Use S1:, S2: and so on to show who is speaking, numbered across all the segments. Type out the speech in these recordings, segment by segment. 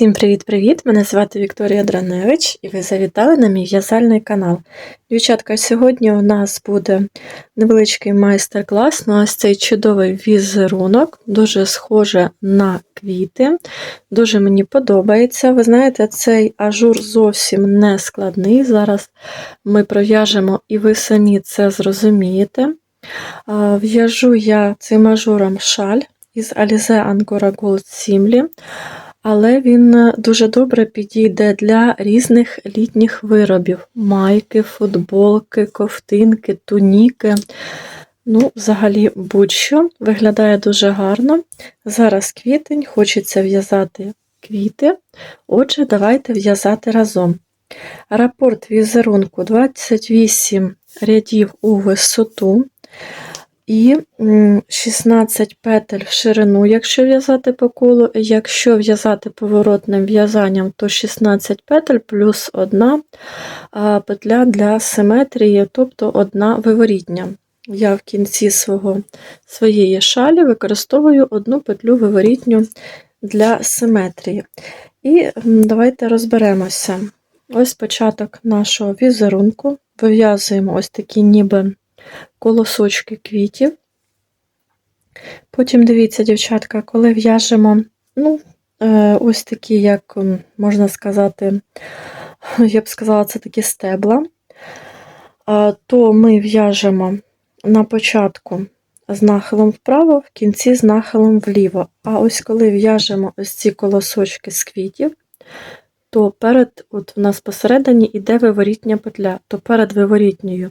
S1: Всім привіт-привіт! Мене звати Вікторія Драневич і ви завітали на мій в'язальний канал. Дівчатка, сьогодні у нас буде невеличкий майстер-клас на ось цей чудовий візерунок, дуже схоже на квіти. Дуже мені подобається. Ви знаєте, цей ажур зовсім не складний. Зараз ми пров'яжемо і ви самі це зрозумієте. В'яжу я цим ажуром шаль із Alize Angora Gold Simli але він е, дуже добре підійде для різних літніх виробів: майки, футболки, ковтинки, туніки. Ну, взагалі, будь-що виглядає дуже гарно. Зараз квітень, хочеться в'язати квіти. Отже, давайте в'язати разом. Рапорт візерунку 28 рядів у висоту і 16 петель в ширину, якщо в'язати по колу, якщо в'язати поворотним в'язанням, то 16 петель плюс одна петля для симетрії, тобто одна виворітня. Я в кінці свого, своєї шалі використовую одну петлю виворітню для симетрії. І давайте розберемося. Ось початок нашого візерунку. Вив'язуємо ось такі ніби колосочки квітів. Потім дивіться, дівчатка, коли в'яжемо, ну, е, ось такі, як можна сказати, я б сказала, це такі стебла, то ми в'яжемо на початку з нахилом вправо, в кінці з нахилом вліво. А ось коли в'яжемо ось ці колосочки з квітів, то перед, от у нас посередині йде виворітня петля, то перед виворітньою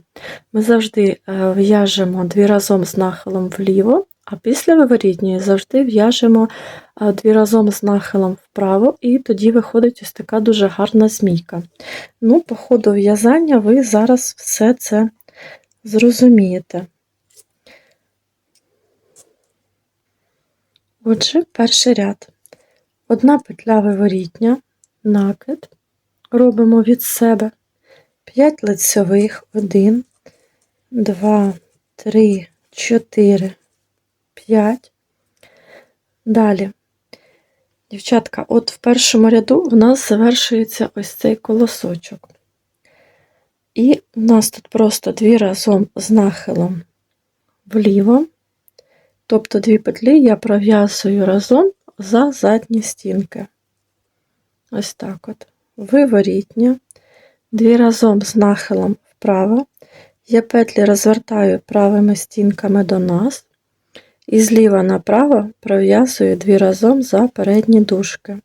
S1: ми завжди е, в'яжемо дві разом з нахилом вліво, а після виворітньої завжди в'яжемо е, дві разом з нахилом вправо, і тоді виходить ось така дуже гарна змійка. Ну, по ходу в'язання ви зараз все це зрозумієте. Отже, перший ряд. Одна петля виворітня накид, робимо від себе 5 лицьових, 1, 2, 3, 4, 5. Далі, дівчатка, от в першому ряду в нас завершується ось цей колосочок. І у нас тут просто дві разом з нахилом вліво, тобто дві петлі я пров'язую разом за задні стінки. Ось так от. Виворітня, дві разом з нахилом вправо. Я петлі розвертаю правими стінками до нас, і зліва направо пров'язую дві разом за передні дужки.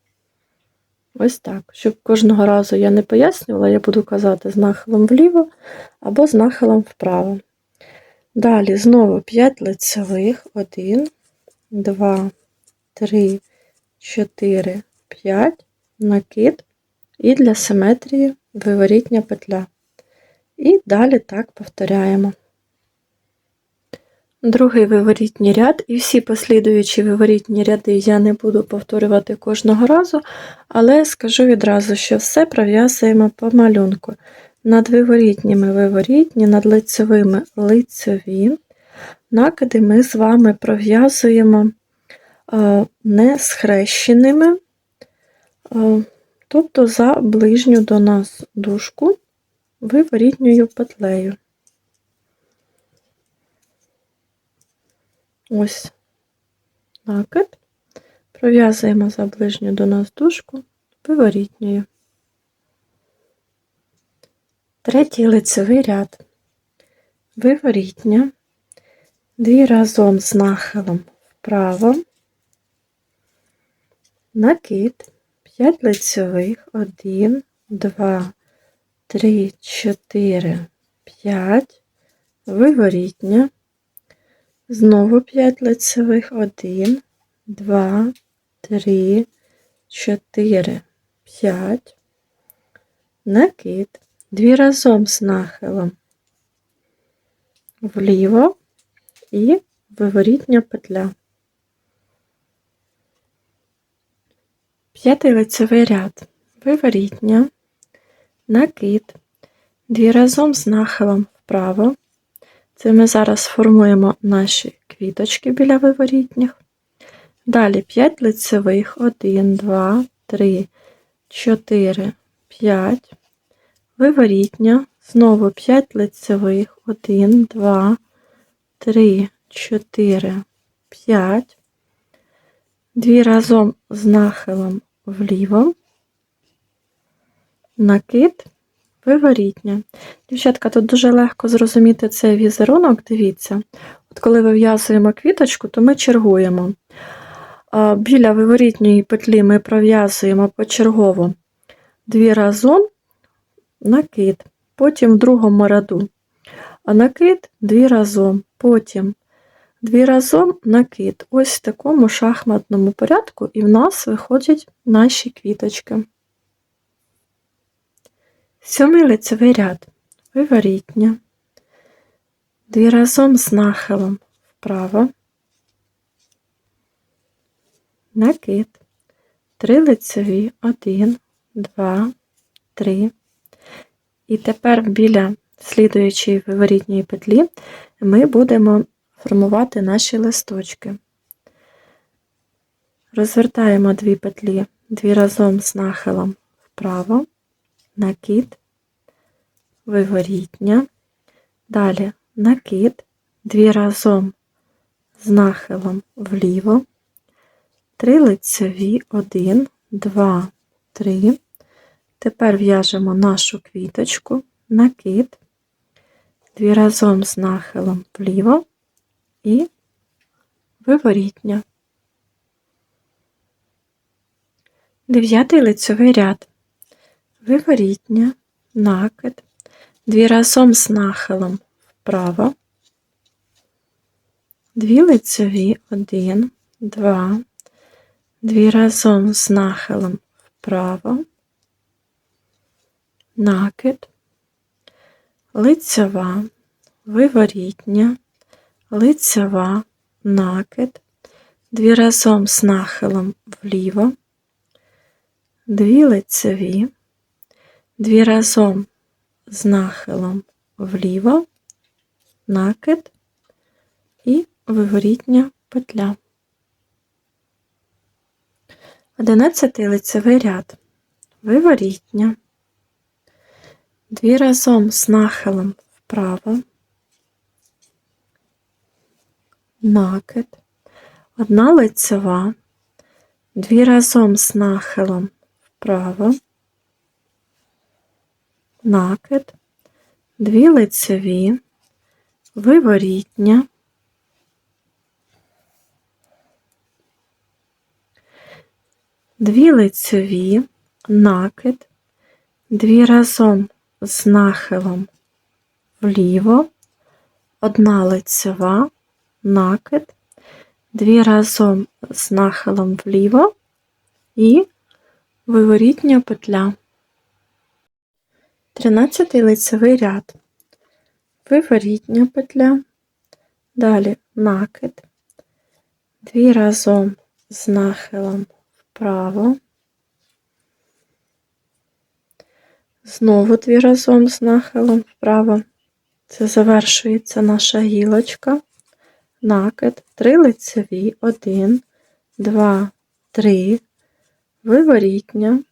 S1: Ось так. Щоб кожного разу я не пояснювала, я буду казати з нахилом вліво або з нахилом вправо. Далі знову 5 лицевих, 1, 2, 3, 4, 5 накид і для симетрії виворітня петля. І далі так повторяємо. Другий виворітній ряд, і всі послідуючі виворітні ряди я не буду повторювати кожного разу, але скажу відразу, що все пров'язуємо по малюнку. Над виворітніми виворітні, над лицевими лицеві. Накиди ми з вами пров'язуємо не схрещеними, тобто за ближню до нас дужку виворітньою петлею. Ось накид, пров'язуємо за ближню до нас дужку виворітньою. Третій лицевий ряд, виворітня, дві разом з нахилом вправо, накид, 5 лицьових, 1, 2, 3, 4, 5, виворітня, знову 5 лицьових, 1, 2, 3, 4, 5, накид, дві разом з нахилом. Вліво. І виворітня петля. П'ятий лицевий ряд, виворітня, накид, дві разом з нахилом вправо. Це ми зараз формуємо наші квіточки біля виворітніх. Далі 5 лицевих, 1, 2, 3, 4, 5, виворітня, знову 5 лицевих, 1, 2, 3, 4, 5, дві разом з нахилом вліво, накид, виворітня. Дівчатка, тут дуже легко зрозуміти цей візерунок, дивіться. От коли вив'язуємо квіточку, то ми чергуємо. Біля виворітньої петлі ми пров'язуємо почергово дві разом. Накид, потім в другому ряду, а накид дві разом, потім дві разом накид. Ось в такому шахматному порядку, і в нас виходять наші квіточки. Сьомий лицевий ряд, виворітня, дві разом з нахилом вправо, накид, три лицеві, один, два, три. І тепер біля слідуючої виворітньої петлі ми будемо формувати наші листочки. Розвертаємо дві петлі, дві разом з нахилом вправо, накид, виворітня, далі накид, дві разом з нахилом вліво, три лицеві, один, два, три. Тепер в'яжемо нашу квіточку, накид, дві разом з нахилом вліво і виворітня. Дев'ятий лицевий ряд. Виворітня, накид, дві разом з нахилом вправо, дві лицеві, один, два, дві разом з нахилом вправо, накид, лицева, виворітня, лицева, накид, дві разом з нахилом вліво, дві лицеві, дві разом з нахилом вліво, накид і виворітня петля. Одинадцятий лицевий ряд, виворітня, дві разом з нахилом вправо, накид, одна лицева, дві разом з нахилом вправо, накид, дві лицеві, виворітня, дві лицеві, накид, дві разом з нахилом вліво, одна лицева, накид, дві разом з нахилом вліво і виворітня петля. Тринадцятий лицевий ряд, виворітня петля, далі накид, дві разом з нахилом вправо, знову дві разом з нахилом вправо. Це завершується наша гілочка, накид, три лицеві, один, два, три, виворітня.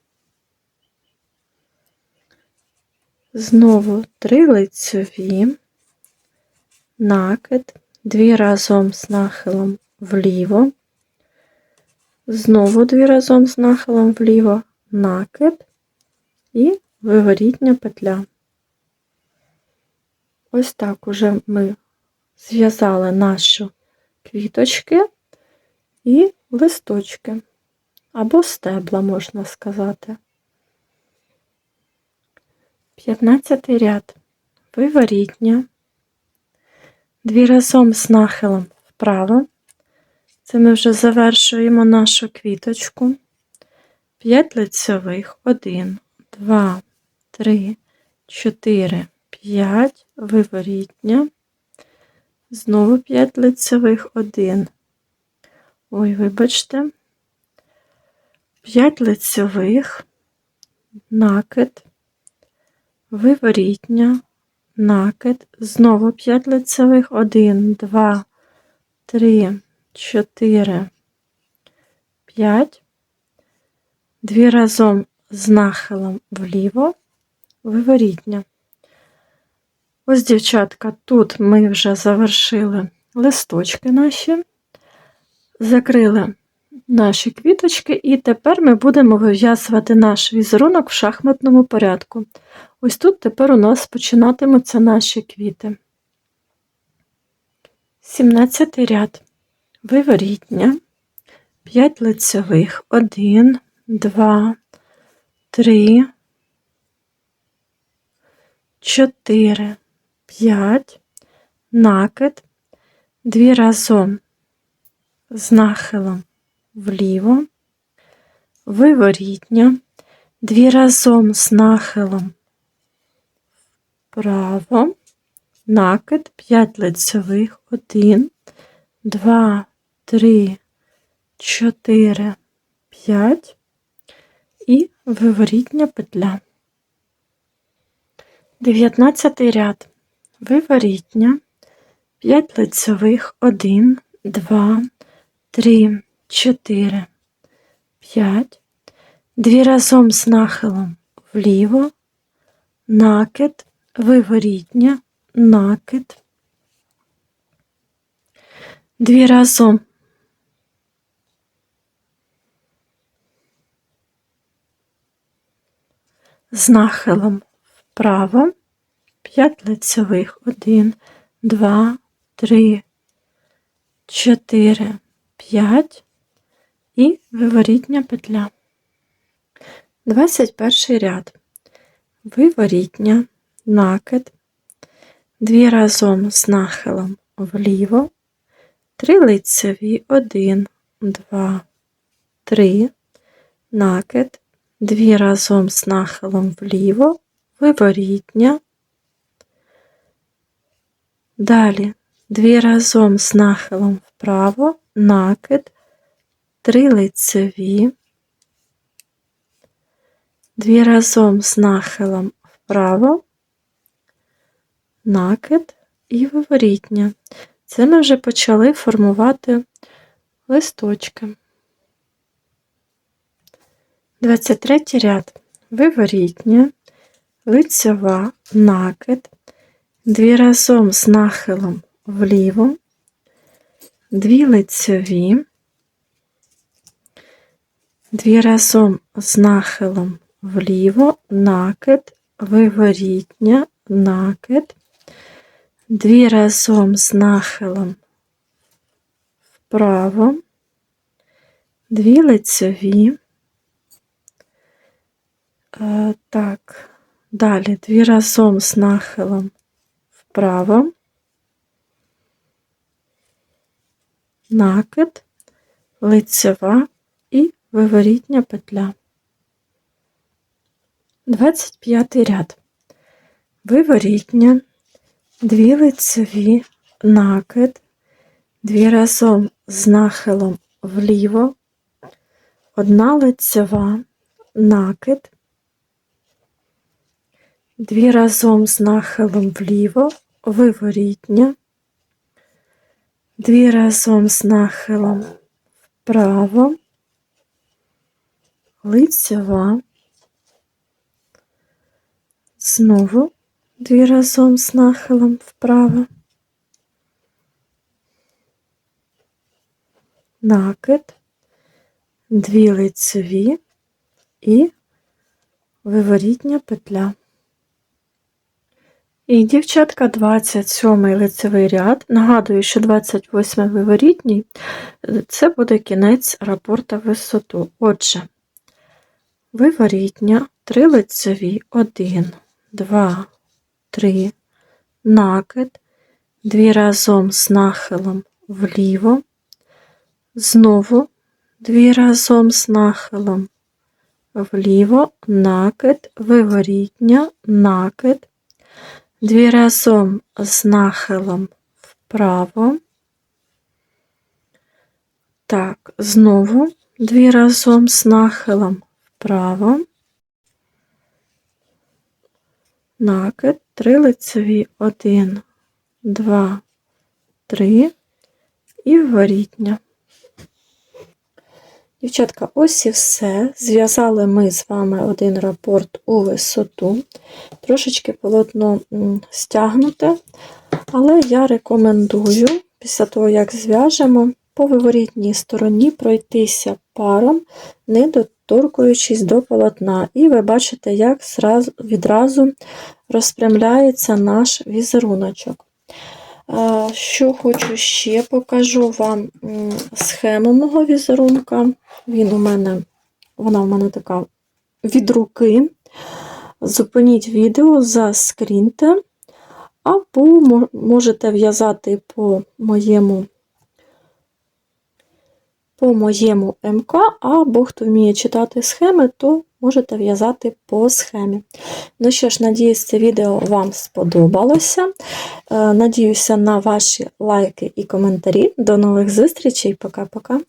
S1: Знову три лицеві, накид, дві разом з нахилом вліво, знову дві разом з нахилом вліво, накид. І виворітня петля. Ось так уже ми зв'язали наші квіточки і листочки, або стебла, можна сказати. 15 ряд, виворітня, дві разом з нахилом вправо. Це ми вже завершуємо нашу квіточку. 5 лицьових, 1, 2, 3, 4, 5, виворітня, знову 5 лицевих, 1. Ой, вибачте, 5 лицевих, накид, виворітня, накид, знову 5 лицевих, 1, 2, 3, 4, 5, дві разом з нахилом вліво, виворітня. Ось, дівчатка, тут ми вже завершили листочки наші, закрили наші квіточки, і тепер ми будемо вив'язувати наш візерунок в шахматному порядку. Ось тут тепер у нас починатимуться наші квіти. 17 ряд. Виворітня, 5 лицевих, 1, 2, 3, 4, 5, накид, 2 разом. З нахилом вліво, виворітня, 2 разом з нахилом вправо, накид, 5 лицевих, 1, 2, 3, 4, 5 і виворітня петля. 19 ряд. Виворітня, 5 лицевих, 1, 2, 3, 4, 5, 2 разом з нахилом вліво, накид, виворітня, накид, 2 разом. З нахилом вправо, 5 лицевих, 1, 2, 3, 4, 5 і виворітня петля. 21 ряд. Виворітня, накид, 2 разом з нахилом вліво, 3 лицеві, 1, 2, 3, накид, 2 разом з нахилом вліво, виворітня. Далі 2 разом з нахилом вправо, накид, 3 лицеві, 2 разом з нахилом вправо, накид і виворітня. Це ми вже почали формувати листочки. 23 ряд. Виворітня, лицьова, накид, 2 разом з нахилом вліво, 2 лицьові, 2 разом з нахилом вліво, накид, виворітня, накид, 2 разом з нахилом вправо, 2 лицьові, Е, Так, далі. Дві разом з нахилом вправо, накид, лицева і виворітня петля. 25 ряд. Виворітня, дві лицеві, накид, дві разом з нахилом вліво, одна лицева, накид, Дві разом з нахилом вліво, виворітня, дві разом з нахилом вправо, лицева, знову дві разом з нахилом вправо, накид, дві лицеві і виворітня петля. І, дівчатка, 27 лицевий ряд. Нагадую, що 28 виворітній це буде кінець рапорта висоту. Отже, виворітня, 3 лицеві, 1, 2, 3, накид, 2 разом з нахилом вліво, знову 2 разом з нахилом вліво, накид, виворітня, накид. Дві разом з нахилом вправо. Так, знову дві разом з нахилом вправо. Накид, три лицеві, один, два, три і ворітня. Дівчатка, ось і все. Зв'язали ми з вами один рапорт у висоту. Трошечки полотно стягнуте, але я рекомендую, після того, як зв'яжемо, по виворітній стороні пройтися паром, не доторкуючись до полотна. І ви бачите, як відразу розпрямляється наш візеруночок. Що хочу ще покажу вам схему мого візерунка. Він у мене, вона у мене така від руки. Зупиніть відео, заскріньте, або можете в'язати по моєму по моєму МК, або хто вміє читати схеми, то можете в'язати по схемі. Ну що ж, надіюсь, це відео вам сподобалося. Е, Надіюся на ваші лайки і коментарі. До нових зустрічей. Пока-пока.